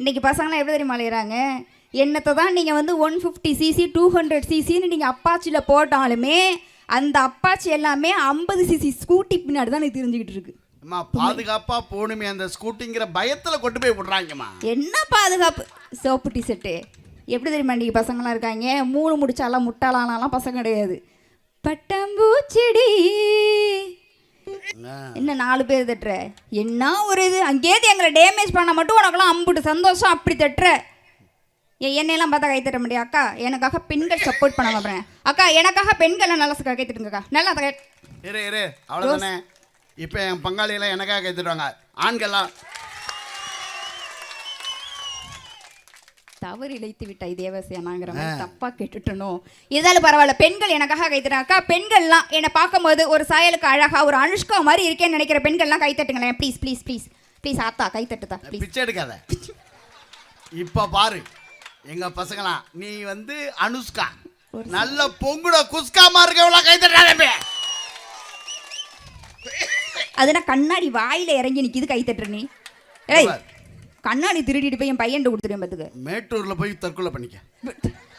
இன்னைக்கு பசங்களாம் எப்படி தெரியுமா அலையிறாங்க? என்னத்தை தான் நீங்கள் வந்து one fifty CC two hundred சிசின்னு நீங்கள் அப்பாச்சியில் போட்டாலுமே அந்த அப்பாச்சி எல்லாமே ஐம்பது சிசி ஸ்கூட்டி பின்னாடி தான் எனக்கு தெரிஞ்சுக்கிட்டு இருக்கு. அம்மா பாதுகாப்பா போகணுமே அந்த ஸ்கூட்டிங்கிற பயத்துல கொண்டு போய் விடுறாங்கம்மா. என்ன பாதுகாப்பு? சோப்பு டிஷர்ட்டு எப்படி தெரியுமா இன்றைக்கி பசங்களாம் இருக்காங்க? மூணு முடிச்சாலாம் முட்டாளானாலாம் பசங்க கிடையாது. பட்டம்பூச்செடி. என்ன நாலு பேர் தட்டுற? என்ன ஒரு இது? அங்கேயிருந்து எங்களை டேமேஜ் பண்ண மட்டும் உனக்கெல்லாம் அம்புட்டு சந்தோஷம் அப்படி தட்டுற. என் என்னையெல்லாம் பார்த்தா கை தட்ட முடியும் அக்கா எனக்காக பெண்கள் சப்போர்ட் பண்ண மாட்டேன் அக்கா எனக்காக பெண்களை நல்லா கை தட்டுங்கக்கா நல்லா கை இரு இரு. அவ்வளோதானே இப்போ என் பங்காளியெல்லாம் எனக்காக கைத்துடுவாங்க ஆண்கள்லாம் தவறு இழைத்து விட்டாய் தேவசேனாங்கிற மாதிரி தப்பா கேட்டுட்டனோ? இருந்தாலும் பரவாயில்ல பெண்கள் எனக்காக கைத்தட்டாங்க பெண்கள்லாம் என்னை பார்க்கும்போது ஒரு சாயலுக்கு அழகா ஒரு அனுஷ்கா மாதிரி இருக்கேன்னு நினைக்கிற பெண்கள்லாம் கை தட்டுங்களேன் ப்ளீஸ் ப்ளீஸ் ப்ளீஸ் ப்ளீஸ் ஆத்தா கை தட்டுதா ப்ளீஸ் பிச்சை எடுக்காத. இப்போ பாரு எங்க பசங்களாம் நீ வந்து அனுஷ்கா. நல்ல பொங்குட குஸ்காமா இருக்கவங்களா கைத்தட்டாதே அதுனா கண்ணாடி வாயில இறங்கி நிக்குது கை தட்டுற நீ ஏய். கண்ணாடி திருடிட்டு போய் என் பையன் கொடுத்துருவேன் பார்த்துக்க மேட்டூர்ல போய் தற்கொலை பண்ணிக்க.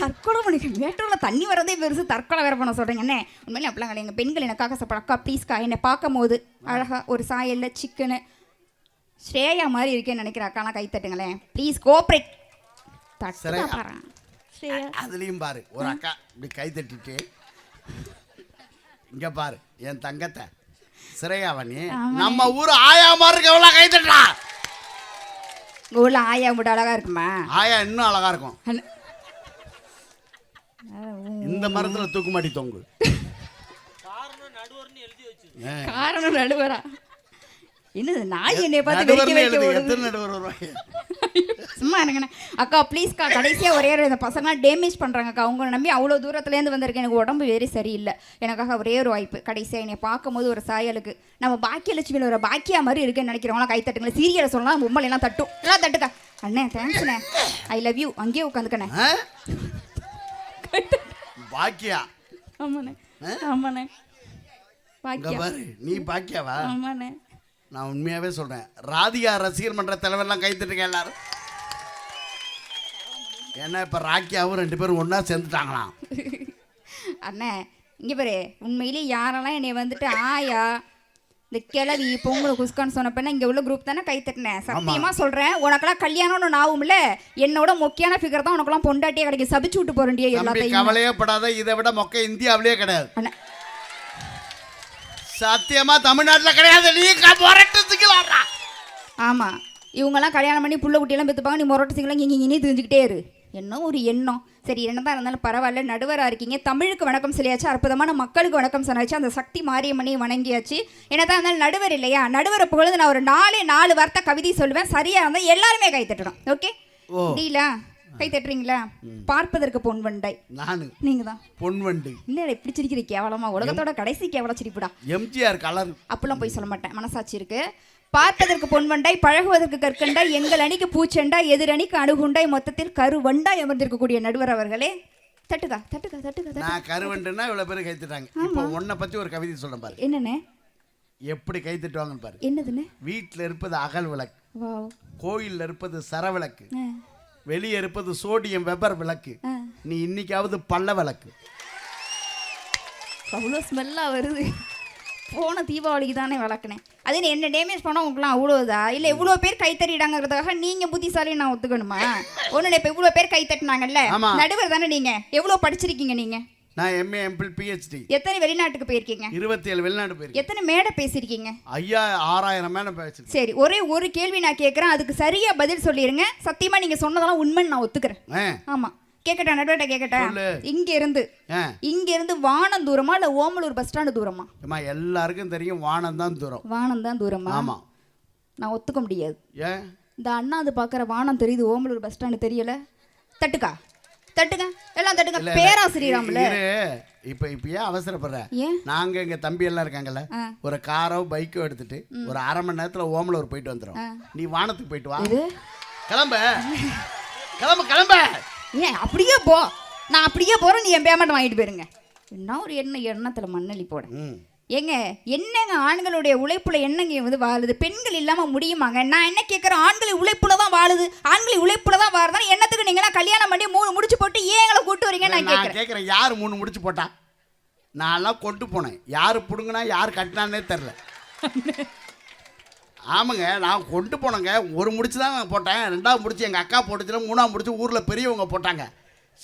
தற்கொலை பண்ணிக்க. மேட்டூரில் தண்ணி வரதே பெருசு. தற்கொலை வேற பண்ண சொல்கிறீங்க என்ன? உண்மையிலே அப்படிலாம் கிடையாது. எங்கள் பெண்கள் எனக்காக சாப்பிட? அக்கா ப்ளீஸ்க்கா என்னை பார்க்கும்போது அழகா ஒரு சாயல்ல சிக்கனு ஸ்ரேயா மாதிரி இருக்கேன்னு நினைக்கிற அக்காலாம் கை தட்டுங்களேன். ப்ளீஸ் கோஆப்ரேட் அதுலயும் பாரு. ஒரு அக்கா இப்படி கை தட்டிட்டு இங்க பாரு என் தங்கத்தை. சிறையாவணி நம்ம ஊர் ஆயாமா இருக்கவங்களா கை தட்டா உங்கள் ஊரில் ஆயா மட்டும் அழகா இருக்குமா? ஆயா இன்னும் அழகா இருக்கும். இந்த மரத்துல தூக்கு மாட்டி தொங்கு. காரணம் நடுவரா. என்னது நாய் என்னை பார்த்து. ஓடுது எத்தனை நடுவர் வருவாங்க? சும்மா இருங்கண்ணே. அக்கா ப்ளீஸ்க்கா கடைசியாக ஒரே ஒரு இந்த பசங்களாம் டேமேஜ் பண்ணுறாங்கக்கா உங்களை நம்பி அவ்வளோ தூரத்துலேருந்து வந்திருக்கேன். எனக்கு உடம்பு வேறு சரியில்லை. எனக்காக ஒரே ஒரு வாய்ப்பு. கடைசியாக என்னை பார்க்கும்போது ஒரு சாயலுக்கு. நம்ம பாக்கியலட்சுமியில் ஒரு பாக்கியா மாதிரி இருக்குன்னு நினைக்கிறவங்களாம் கை தட்டுங்களேன். சீரியலை சொல்லலாம் பொம்மல் எல்லாம் தட்டும். எல்லாம் தட்டுக்கா. அண்ணே தேங்க்ஸ்ண்ணே ஐ லவ் யூ அங்கேயே உட்காந்துக்கண்ணே? பாக்கியா? ஆமாண்ணே. ஆமாண்ணே. பாக்கியா? நீ பாக்கியாவா? ஆமாண்ணே. நான் உண்மையாவே சொல்றேன். ராதிகா ரசிகர் மன்ற தலைவர்லாம் கை தட்டுங்க எல்லாரும். ஏன்னா இப்ப ராக்கியாவும் ரெண்டு பேரும் ஒண்ணா சேர்ந்துட்டாங்களாம். அண்ணே இங்கே பாரு உண்மையிலேயே யாரெல்லாம் என்னை வந்துட்டு ஆயா இந்த கிளவி பொங்கல் குஸ்கான்னு சொன்னப்ப இங்கே உள்ள குரூப் தானே கை தட்டினேன் சத்தியமா சொல்கிறேன் உனக்கெல்லாம் கல்யாணம்னு ஒன்று ஆகும்ல? என்னோட முக்கியமான ஃபிகர் தான் உனக்கெல்லாம் பொண்டாட்டியே கிடைக்கும் சபிச்சு விட்டு தம்பி எல்லாத்தையும். கவலையே படாத. இதை விட மொக்க இந்தியாவிலேயே கிடையாது. அண்ணே சத்தியமா தமிழ்நாட்டுல கிடையாது. நீ போராட்டத்துக்கலாம்டா ஆமாம் இவங்கெல்லாம் கல்யாணம் பண்ணி புள்ள குட்டியெல்லாம் பெற்றுப்பாங்க நீ முரட்டு சிங்கலாம் இங்கே இங்கே தெரிஞ்சுக்கிட்டே இரு. என்ன ஒரு எண்ணம். சரி என்னதான் இருந்தாலும் பரவாயில்ல. நடுவராக இருக்கீங்க. தமிழுக்கு வணக்கம் சொல்லியாச்சு. அற்புதமான மக்களுக்கு வணக்கம் சொன்னாச்சு. அந்த சக்தி மாரியம்மனையும் வணங்கியாச்சு. என்னதான் இருந்தாலும் நடுவர் இல்லையா? நடுவரை புகழ்ந்து நான் ஒரு நாலே நாலு வார்த்தை கவிதை சொல்லுவேன் சரியா இருந்தால் எல்லாருமே கை தட்டணும். ஓகே? ஓ. கை தட்டுறீங்களா? பார்ப்பதற்கு பொன் வண்டை. நானு. நீங்க தான் பொன்வண்டு என்ன இப்படி சிரிக்கிற? கேவலமா. உலகத்தோட கடைசி கேவல சிரிப்புடா. எம்ஜிஆர் கலர். அப்பெல்லாம் போய் சொல்ல மாட்டேன். மனசாட்சி இருக்கு. பார்ப்பதற்கு பொன்வண்டாய் பழகுவதற்கு கற்கண்டாய் எங்கள் அணிக்கு பூச்செண்டாய் எதிரணிக்கு அணுகுண்டாய் மொத்தத்தில் கருவண்டாய் அமர்ந்திருக்கக்கூடிய நடுவர் அவர்களே. தட்டுக்கா தட்டுக்கா தட்டுக்கா தட்டு நான் கருவண்டுன்னா இவ்வளவு பேர் கை தட்டாங்க இப்போ உன்னை பத்தி ஒரு கவிதை சொல்றேன் பாரு. என்னண்ணே எப்படி கை தட்டுவாங்கன்னு பாரு. என்னதுண்ணே வீட்டில் இருப்பது அகல் விளக்கு. கோயில்ல இருப்பது சரவிளக்கு. வெளியே இருப்பது சோடியம் வெப்பர் விளக்கு. நீ இன்னைக்காவது பள்ள விளக்கு. அவ்வளோ ஸ்மெல்லாக வருது. போன தீபாவளிக்கு தானே வளர்க்கினேன் அதே நீ என்ன டேமேஜ் பண்ணால் உங்களுக்குலாம் அவ்வளோதா இல்லை இவ்வளோ பேர் கை தட்டிடாங்கிறதுக்காக நீங்கள் புத்திசாலி நான் ஒத்துக்கணுமா? ஒன்று இப்போ இவ்வளோ பேர் கை தட்டினாங்கல்ல. நடுவர் தானே நீங்கள் எவ்வளோ படிச்சிருக்கீங்க நீங்கள் நான் எம்ஏ எம்பிள் பிஹெச்டி எத்தனை வெளிநாட்டுக்கு போயிருக்கீங்க? இருபத்தி ஏழு வெளிநாடு போயிருக்கேன். எத்தனை மேடை பேசியிருக்கீங்க? ஐயா ஆறாயிரம் மேல பேசிருக்கேன் சரி ஒரே ஒரு கேள்வி நான் கேட்குறேன். அதுக்கு சரியா பதில் சொல்லிடுங்க சத்தியமா நீங்க சொன்னதெல்லாம் உண்மைன்னு நான் ஒத்துக்கிறேன். ஆமா. கேட்கட்டா நடுவட்ட கேட்கட்டா. இங்க இருந்து. இங்க இருந்து வானம் தூரமா இல்ல ஓமலூர் பஸ் ஸ்டாண்டு தூரமா? அம்மா எல்லாருக்கும் தெரியும் வானம் தான் தூரம். வானம் தான் தூரமா? ஆமா. நான் ஒத்துக்க முடியாது. ஏன்? இந்த அண்ணா அது பாக்குற வானம் தெரியுது ஓமலூர் பஸ் ஸ்டாண்டு தெரியல. தட்டுக்கா. தட்டுங்க. எல்லாம் தட்டுங்க. பேராசிரியராம்ல. இரு. இப்ப இப்ப ஏன் அவசரப்படுற? நாங்க எங்க தம்பி எல்லாம் இருக்காங்கல்ல. ஒரு காரோ பைக்கோ எடுத்துட்டு ஒரு அரை மணி நேரத்துல ஓமலூர் போயிட்டு வந்துடும் நீ வானத்துக்கு போயிட்டு வா. கிளம்ப. கிளம்பு கிளம்ப. ஏன் அப்படியே போ. நான் அப்படியே போறேன் நீ என் பேமெண்ட் வாங்கிட்டு போயிருங்க. என்ன ஒரு எண்ணெய் எண்ணத்துல மண்ணள்ளி போட. ஏங்க என்னங்க ஆண்களுடைய உழைப்புல என்னங்க வந்து வாழுது? பெண்கள் இல்லாம முடியுமாங்க? நான் என்ன கேட்குறேன் ஆண்கள் உழைப்புல தான் வாழுது. ஆண்கள் உழைப்புல தான் வாழுதான் என்னத்துக்கு நீங்களாம் கல்யாணம் பண்ணி மூணு முடிச்சு போட்டு ஏன் எங்களை கூட்டு வரீங்க நான் கேட்குறேன் கேட்குறேன் யார் மூணு முடிச்சு போட்டா? நான்லாம் கொண்டு போனேன். யார் பிடுங்கினா யார் கட்டினானே தெரில ஆமாங்க நான் கொண்டு போனேங்க. ஒரு முடிச்சு தான் போட்டேன். ரெண்டாவது முடிச்சு எங்கள் அக்கா போட்டுச்சுல மூணாவது முடிச்சு ஊரில் பெரியவங்க போட்டாங்க.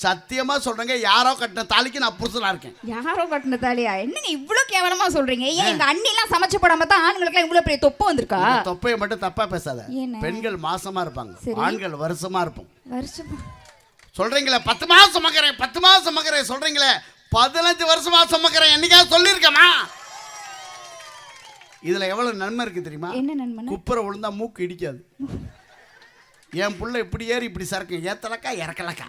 சத்தியமாக சொல்கிறேங்க யாரோ கட்டின தாலிக்கு நான் புருஷனாக இருக்கேன். யாரோ கட்டின தாலியா? என்னங்க இவ்வளோ கேவலமா சொல்றீங்க? ஏன் எங்க அண்ணிலாம் சமைச்சு போடாம தான் ஆண்களுக்குலாம் இவ்வளோ பெரிய தொப்பு வந்திருக்கா? தொப்பையை மட்டும் தப்பாக பேசாத? பெண்கள் மாசமாக இருப்பாங்க. ஆண்கள் வருஷமாக இருப்போம். வருஷமா? சொல்கிறீங்களே பத்து மாதம் சுமக்கிறேன் பத்து மாதம் சுமக்கிறேன் சொல்கிறீங்களே பதினஞ்சு வருஷமா சுமக்கிறேன் என்னைக்காவது சொல்லியிருக்கேமா இதில் எவ்வளோ நன்மை இருக்குது தெரியுமா? என்ன நண்பன் குப்புற விழுந்தா மூக்கு இடிக்காது. என் புள்ள இப்படி ஏறி இப்படி சரக்கு ஏத்தலக்கா இறக்கலக்கா.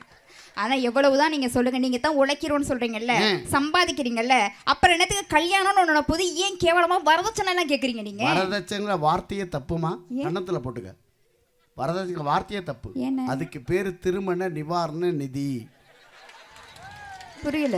ஆனா எவ்வளவுதான் நீங்க சொல்லுங்க நீங்க தான் உழைக்கிறோம்னு சொல்றீங்கல்ல ம். சம்பாதிக்கிறீங்கல்ல அப்புறம் என்னத்துக்கு கல்யாணம்னு ஒண்ணு போது ஏன் கேவலமா வரதட்சணை எல்லாம் கேக்குறீங்க நீங்க? வரதட்சங்கிற வார்த்தையே தப்புமா? கன்னத்தில் போட்டுக்க. வரதட்சங்கிற வார்த்தையே தப்பு? அதுக்கு பேர் திருமண நிவாரண நிதி. புரியல.